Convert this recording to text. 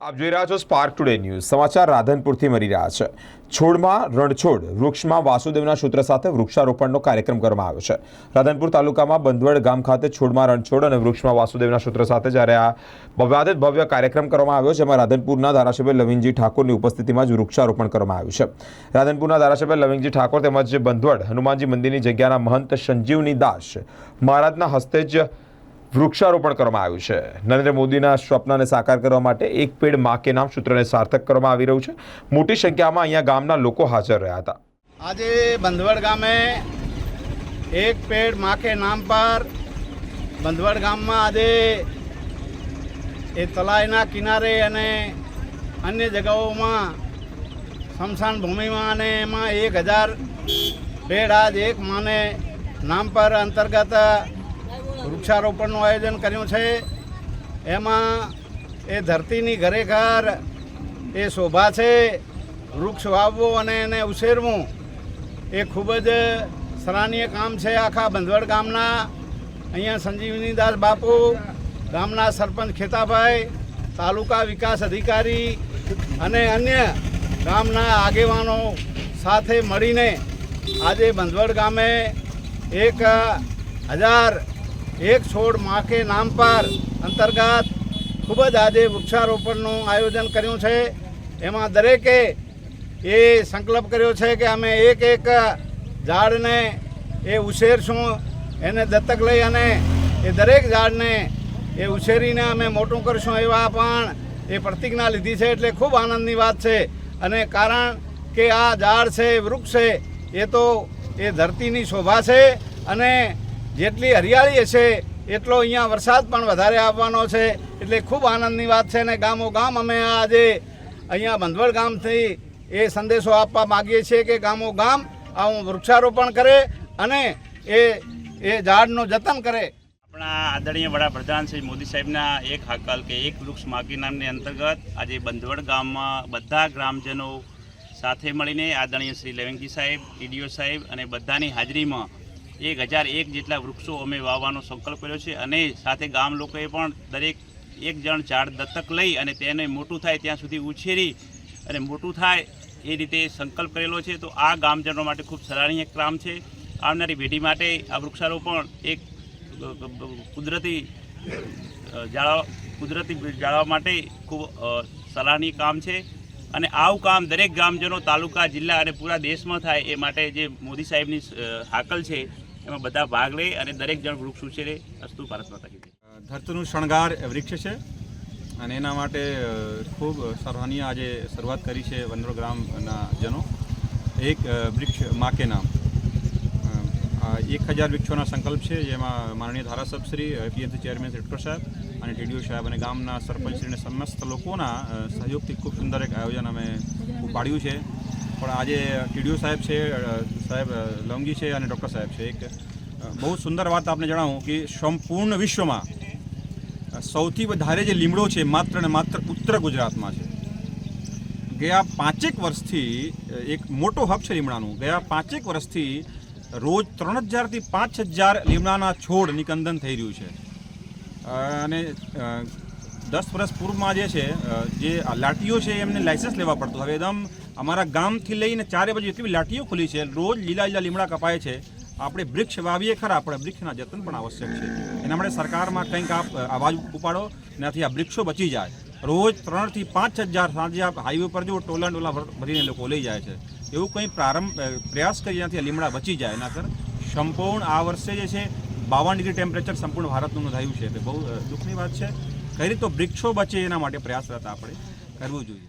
આપ જોઈ રહ્યા છો સ્પાર્ક ટુડે ન્યૂઝ સમાચાર રાધનપુરથી મળી રહ્યા છે. છોડમાં રણછોડ, વૃક્ષમાં વાસુદેવના સૂત્ર સાથે વૃક્ષારોપણનો કાર્યક્રમ કરવામાં આવ્યો છે. રાધનપુર તાલુકામાં બંધવડ ગામ ખાતે છોડમાં રણછોડ અને વૃક્ષમાં વાસુદેવના સૂત્ર સાથે જ્યારે આ ભવ્યાદિત ભવ્ય કાર્યક્રમ કરવામાં આવ્યો, જેમાં રાધનપુરના ધારાસભ્ય લવિંગજી ઠાકોરની ઉપસ્થિતિમાં જ વૃક્ષારોપણ કરવામાં આવ્યું છે. રાધનપુરના ધારાસભ્ય લવિંગજી ઠાકોર તેમજ બંધવડ હનુમાનજી મંદિરની જગ્યાના મહંત સંજીવની દાસ મહારાજના હસ્તે જ વૃક્ષારોપણ કરવામાં આવ્યું છે. નરેન્દ્ર મોદીના સ્વપ્નને સાકાર કરવા માટે એક પેડમાં કે નામ સૂત્રને સાર્થક કરવામાં આવી રહ્યું છે. મોટી સંખ્યામાં અહીંયા ગામના લોકો હાજર રહ્યા હતા. આજે બંધવડ ગામે એક પેડમાં કે નામ પર બંધવડ ગામમાં આજે એ તલાઈના કિનારે અને અન્ય જગાઓમાં સ્મશાન ભૂમિમાં અને એમાં એક હજાર પેડ આજ એક માને નામ પર અંતર્ગત વૃક્ષારોપણનું આયોજન કર્યું છે. એમાં એ ધરતીની ઘરેઘર એ શોભા છે. વૃક્ષ વાવવું અને એને ઉછેરવું એ ખૂબ જ સરાહનીય કામ છે આખા બંધવડ ગામના. અહીંયા સંજીવનીદાસ બાપુ, ગામના સરપંચ ખેતાભાઈ, તાલુકા વિકાસ અધિકારી અને અન્ય ગામના આગેવાનો સાથે મળીને આજે બંધવડ ગામે એક હજાર એક છોડ માકે નામ પર અંતર્ગત ખૂબ જ આજે વૃક્ષારોપણનું આયોજન કર્યું છે. એમાં દરેકે એ સંકલ્પ કર્યો છે કે અમે એક એક ઝાડને એ ઉછેરશું, એને દત્તક લઈ અને એ દરેક ઝાડને એ ઉછેરીને અમે મોટું કરશું એવા પણ એ પ્રતિજ્ઞા લીધી છે એટલે ખૂબ આનંદની વાત છે. અને કારણ કે આ ઝાડ છે, વૃક્ષ છે, એ તો એ ધરતીની શોભા છે અને જેટલી હરિયાળી હશે એટલો અહીંયા વરસાદ પણ વધારે આવવાનો છે. એટલે ખૂબ આનંદની વાત છે અને ગામો ગામ અમે આજે અહીંયા બંધવડ ગામથી એ સંદેશો આપવા માગીએ છીએ કે ગામો ગામ આવું વૃક્ષારોપણ કરે અને એ એ ઝાડનું જતન કરે. આપણા આદરણીય વડાપ્રધાન શ્રી મોદી સાહેબના એક હાકલ કે એક વૃક્ષ માગી નામની અંતર્ગત આજે બંધવડ ગામમાં બધા ગ્રામજનો સાથે મળીને આદરણીય શ્રી લેવંગી સાહેબ ટીડીઓ સાહેબ અને બધાની હાજરીમાં એક હજાર એક જેટલા વૃક્ષો અમે વાવવાનો સંકલ્પ કર્યો છે અને સાથે ગામ લોકોએ પણ દરેક એક જણ ઝાડ દત્તક લઈ અને તેને મોટું થાય ત્યાં સુધી ઉછેરી અને મોટું થાય એ રીતે સંકલ્પ કરેલો છે. તો આ ગામજનો માટે ખૂબ સરાહનીય કામ છે. આવનારી પેઢી માટે આ વૃક્ષારોપણ એક કુદરતી જાળવા, કુદરતી જાળવવા માટે ખૂબ સરાહનીય કામ છે. અને આવું કામ દરેક ગામજનો તાલુકા, જિલ્લા અને પૂરા દેશમાં થાય એ માટે જે મોદી સાહેબની હાકલ છે એમાં બધા ભાગ લે અને દરેક જણ વૃક્ષ ઉછેરે, અસ્તુ ભારત માતા કી જય. ધરતીનું શણગાર વૃક્ષ છે અને એના માટે ખૂબ સરાહનીય આજે શરૂઆત કરી છે વનરો ગ્રામના જનો. એક વૃક્ષ મા નામ. એક હજાર વૃક્ષોના સંકલ્પ છે, જેમાં માનનીય ધારાસભશ્રી પીએમસી ચેરમેન શ્રી સાહેબ અને ટીડીઓ સાહેબ અને ગામના સરપંચશ્રી અને સમસ્ત લોકોના સહયોગથી ખૂબ સુંદર એક આયોજન અમે ઉપાડ્યું છે. પણ આજે ટીડીઓ સાહેબ છે સાહેબ લવંગી છે અને ડૉક્ટર સાહેબ છે. એક બહુ સુંદર વાત આપને જણાવું કે સંપૂર્ણ વિશ્વમાં સૌથી વધારે જે લીમડો છે માત્ર ને માત્ર ઉત્તર ગુજરાતમાં છે. ગયા પાંચેક વર્ષથી એક મોટો હબ છે લીમડાનું. ગયા પાંચેક વર્ષથી, રોજ ત્રણ હજારથી પાંચ હજાર લીમડાના છોડ નિકંદન થઈ રહ્યું છે. અને દસ વર્ષ પૂર્વમાં જે છે જે આ લાઠીઓ છે એમને લાઇસન્સ લેવા પડતું. હવે એકદમ અમારા ગામથી લઈને ચારે બાજુ એટલી લાઠીઓ ખુલી છે, રોજ લીલા લીલા લીમડા કપાય છે. આપણે વૃક્ષ વાવીએ ખરા, પણ વૃક્ષના જતન પણ આવશ્યક છે. એના માટે સરકારમાં કંઈક આપ અવાજ ઉપાડો, એનાથી આ વૃક્ષો બચી જાય. રોજ ત્રણથી પાંચ હજાર સાંજે આપ હાઈવે પર જો ટોલા ટોલા ભર- ભરીને લોકો લઈ જાય છે. એવું કંઈ પ્રારંભ પ્રયાસ કરી એનાથી લીમડા બચી જાય. એના કર સંપૂર્ણ આ વર્ષે જે છે, બાવન ડિગ્રી ટેમ્પરેચર સંપૂર્ણ ભારતનું નોંધાયું છે. એટલે બહુ દુઃખની વાત છે. કઈ રીતે વૃક્ષો બચે એના માટે પ્રયાસરત આપણે કરવું જોઈએ.